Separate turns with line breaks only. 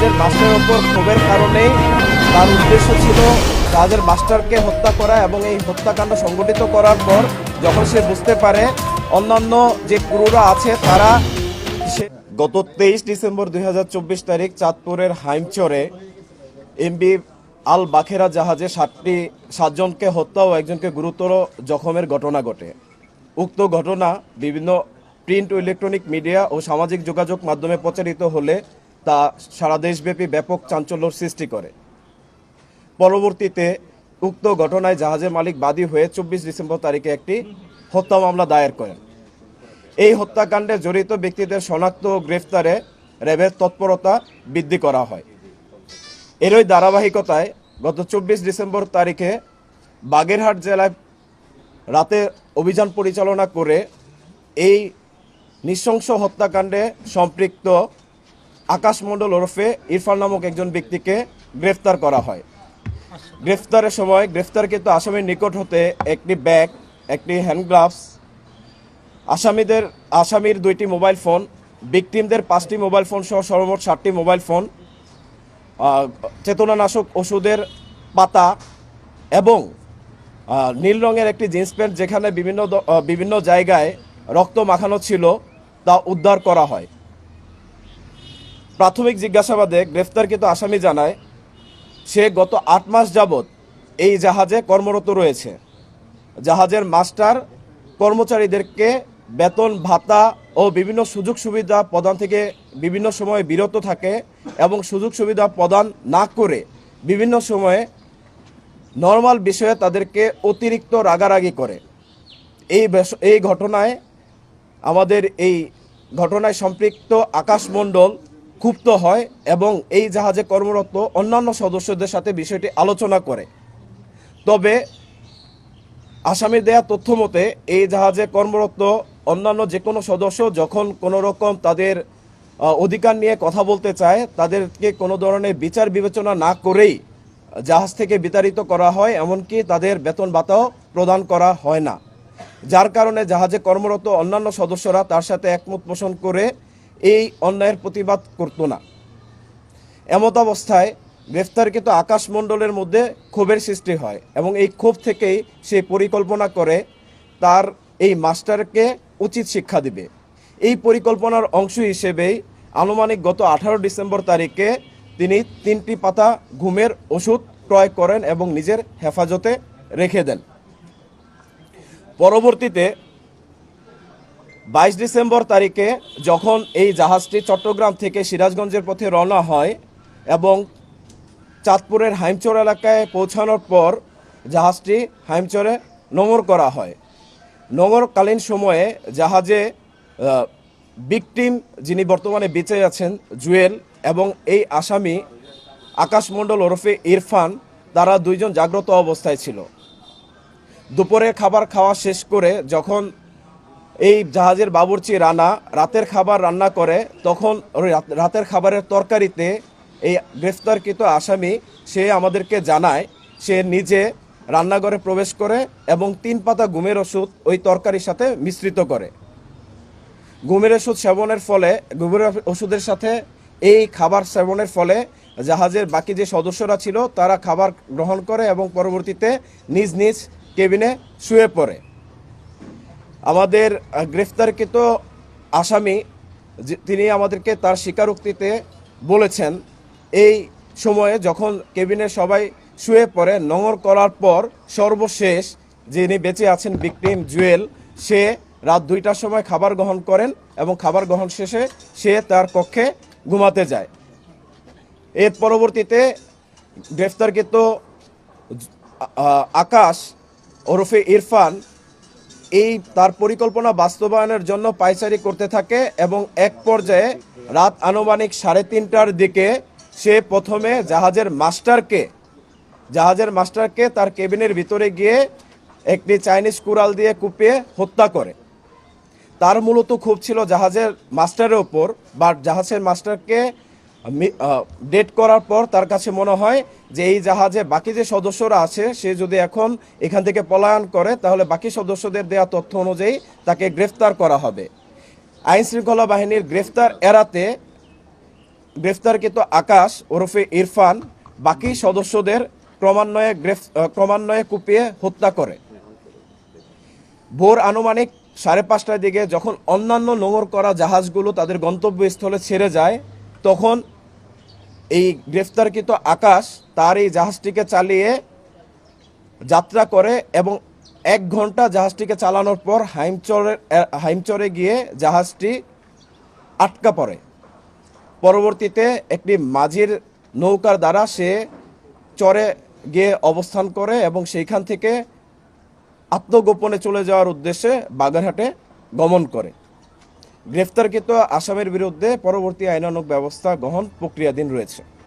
জাহাজের মাস্টারের ওপর ক্ষোভের কারণেই তার উদ্দেশ্য ছিল জাহাজের মাস্টারকে হত্যা করা এবং এই হত্যাকাণ্ড সংগঠিত করার পর যখন সে বুঝতে পারে অন্যান্য যে ক্রুরা আছে, তারা গত তেইশ ডিসেম্বর দু হাজার চব্বিশ তারিখ চাঁদপুরের হাইমচরে এমবি আল বাখেরা জাহাজে সাতটি, সাতজনকে হত্যা ও একজনকে গুরুতর জখমের ঘটনা ঘটে। উক্ত ঘটনা বিভিন্ন প্রিন্ট ও ইলেকট্রনিক মিডিয়া ও সামাজিক যোগাযোগ মাধ্যমে প্রচারিত হলে তা সারা দেশব্যাপী ব্যাপক চাঞ্চল্যর সৃষ্টি করে। পরবর্তীতে উক্ত ঘটনায় জাহাজের মালিক বাদী হয়ে চব্বিশ ডিসেম্বর তারিখে একটি হত্যা মামলা দায়ের করেন। এই হত্যাকাণ্ডে জড়িত ব্যক্তিদের শনাক্ত ও গ্রেফতারে র্যাবের তৎপরতা বৃদ্ধি করা হয়। এরই ধারাবাহিকতায় গত চব্বিশ ডিসেম্বর তারিখে বাগেরহাট জেলায় রাতে অভিযান পরিচালনা করে এই নৃশংস হত্যাকাণ্ডে সম্পৃক্ত আকাশ মণ্ডল ওরফে ইরফান নামক একজন ব্যক্তিকে গ্রেফতার করা হয়। গ্রেফতারের সময় গ্রেফতারকৃত আসামির নিকট হতে একটি ব্যাগ, একটি হ্যান্ড গ্লাভস, আসামিদের, আসামির দুইটি মোবাইল ফোন, ভিকটিমদের পাঁচটি মোবাইল ফোন সহ সর্বমোট ষাটটি মোবাইল ফোন চেতনানাশক ওষুধের পাতা এবং নীল রঙের একটি জিন্স প্যান্ট যেখানে বিভিন্ন বিভিন্ন জায়গায় রক্ত মাখানো ছিল তা উদ্ধার করা হয়। প্রাথমিক জিজ্ঞাসাবাদে গ্রেফতারকৃত আসামি জানায়, সে গত আট মাস যাবৎ এই জাহাজে কর্মরত রয়েছে। জাহাজের মাস্টার কর্মচারীদেরকে বেতন, ভাতা ও বিভিন্ন সুযোগ সুবিধা প্রদান থেকে বিভিন্ন সময়ে বিরত থাকে এবং সুযোগ সুবিধা প্রদান না করে বিভিন্ন সময়ে নর্মাল বিষয়ে তাদেরকে অতিরিক্ত রাগারাগি করে। এই এই ঘটনায় আমাদের এই ঘটনায় সম্পৃক্ত আকাশমণ্ডল ক্ষুব্ধ হয় এবং এই জাহাজে কর্মরত অন্যান্য সদস্যদের সাথে বিষয়টি আলোচনা করে। তবে আসামির দেয়া তথ্য মতে, এই জাহাজে কর্মরত অন্যান্য যে কোনো সদস্য যখন কোনো রকম তাদের অধিকার নিয়ে কথা বলতে চায়, তাদেরকে কোনো ধরনের বিচার বিবেচনা না করেই জাহাজ থেকে বিতাড়িত করা হয়, এমনকি তাদের বেতন ভাতাও প্রদান করা হয় না। যার কারণে জাহাজে কর্মরত অন্যান্য সদস্যরা তার সাথে একমত পোষণ করে এই অন্যায়ের প্রতিবাদ করতো না। এমত অবস্থায় গ্রেফতারকৃত আকাশ মণ্ডলের মধ্যে ক্ষোভের সৃষ্টি হয় এবং এই ক্ষোভ থেকেই সে পরিকল্পনা করে তার এই মাস্টারকে উচিত শিক্ষা দিবে। এই পরিকল্পনার অংশ হিসেবেই আনুমানিক গত আঠারো ডিসেম্বর তারিখে তিনি তিনটি পাতা ঘুমের ওষুধ ক্রয় করেন এবং নিজের হেফাজতে রেখে দেন। পরবর্তীতে বাইশ ডিসেম্বর তারিখে যখন এই জাহাজটি চট্টগ্রাম থেকে সিরাজগঞ্জের পথে রওনা হয় এবং চাঁদপুরের হাইমচর এলাকায় পৌঁছানোর পর জাহাজটি হাইমচরে নোঙর করা হয়। নোঙরকালীন সময়ে জাহাজে বিকটিম যিনি বর্তমানে বেঁচে আছেন, জুয়েল এবং এই আসামি আকাশমণ্ডল ওরফে ইরফান, তারা দুইজন জাগ্রত অবস্থায় ছিল। দুপুরের খাবার খাওয়া শেষ করে যখন এই জাহাজের বাবুর্চি রানা রাতের খাবার রান্না করে, তখন রাতের খাবারের তরকারিতে এই গ্রেফতারকৃত আসামি, সে আমাদেরকে জানায়, সে নিজে রান্নাঘরে প্রবেশ করে এবং তিন পাতা ঘুমের ওষুধ ওই তরকারির সাথে মিশ্রিত করে। ঘুমের ওষুধ সেবনের ফলে, ঘুমের ওষুধের সাথে এই খাবার সেবনের ফলে জাহাজের বাকি যে সদস্যরা ছিল, তারা খাবার গ্রহণ করে এবং পরবর্তীতে নিজ নিজ কেবিনে শুয়ে পড়ে। আমাদের গ্রেফতারকৃত আসামি তিনি আমাদেরকে তার স্বীকারোক্তিতে বলেছেন, এই সময়ে যখন কেবিনে সবাই শুয়ে পড়ে নোংর করার পর সর্বশেষ যিনি বেঁচে আছেন, বিক্রিম জুয়েল, সে রাত দুইটার সময় খাবার গ্রহণ করেন এবং খাবার গ্রহণ শেষে সে তার কক্ষে ঘুমাতে যায়। এর পরবর্তীতে গ্রেফতারকৃত আকাশ ওরফে ইরফান এই তার পরিকল্পনা বাস্তবায়নের জন্য পাইচারি করতে থাকে এবং এক পর্যায়ে রাত আনুমানিক সাড়ে তিনটার দিকে সে প্রথমে জাহাজের মাস্টারকে জাহাজের মাস্টারকে তার কেবিনের ভিতরে গিয়ে একটি চাইনিজ কুড়াল দিয়ে কুপিয়ে হত্যা করে। তার মূলত ক্ষোভ ছিল জাহাজের মাস্টারের ওপর বা জাহাজের মাস্টারকে ডেট করার পর তার কাছে মনে হয় যে এই জাহাজে বাকি যে সদস্যরা আছে, সে যদি এখন এখান থেকে পলায়ন করে, তাহলে বাকি সদস্যদের দেওয়া তথ্য অনুযায়ী তাকে গ্রেফতার করা হবে। আইন শৃঙ্খলা বাহিনীর গ্রেফতার এড়াতে গ্রেফতারকৃত আকাশ ওরফে ইরফান বাকি সদস্যদের ক্রমান্বয়ে গ্রেফ ক্রমান্বয়ে কুপিয়ে হত্যা করে। ভোর আনুমানিক সাড়ে পাঁচটার দিকে যখন অন্যান্য নোঙর করা জাহাজগুলো তাদের গন্তব্যস্থলে ছেড়ে যায় তখন এই গ্রেফতারকৃত আকাশ তার এই জাহাজটিকে চালিয়ে যাত্রা করে এবং এক ঘণ্টা জাহাজটিকে চালানোর পর হাইমচরে হাইমচরে গিয়ে জাহাজটি আটকা পড়ে। পরবর্তীতে একটি মাঝির নৌকার দ্বারা সে চরে গিয়ে অবস্থান করে এবং সেইখান থেকে আত্মগোপনে চলে যাওয়ার উদ্দেশ্যে বাগেরহাটে গমন করে। গ্রেফতারকৃত আসামের বিরুদ্ধে পরবর্তী আইনানুগ ব্যবস্থা গ্রহণ প্রক্রিয়াধীন রয়েছে।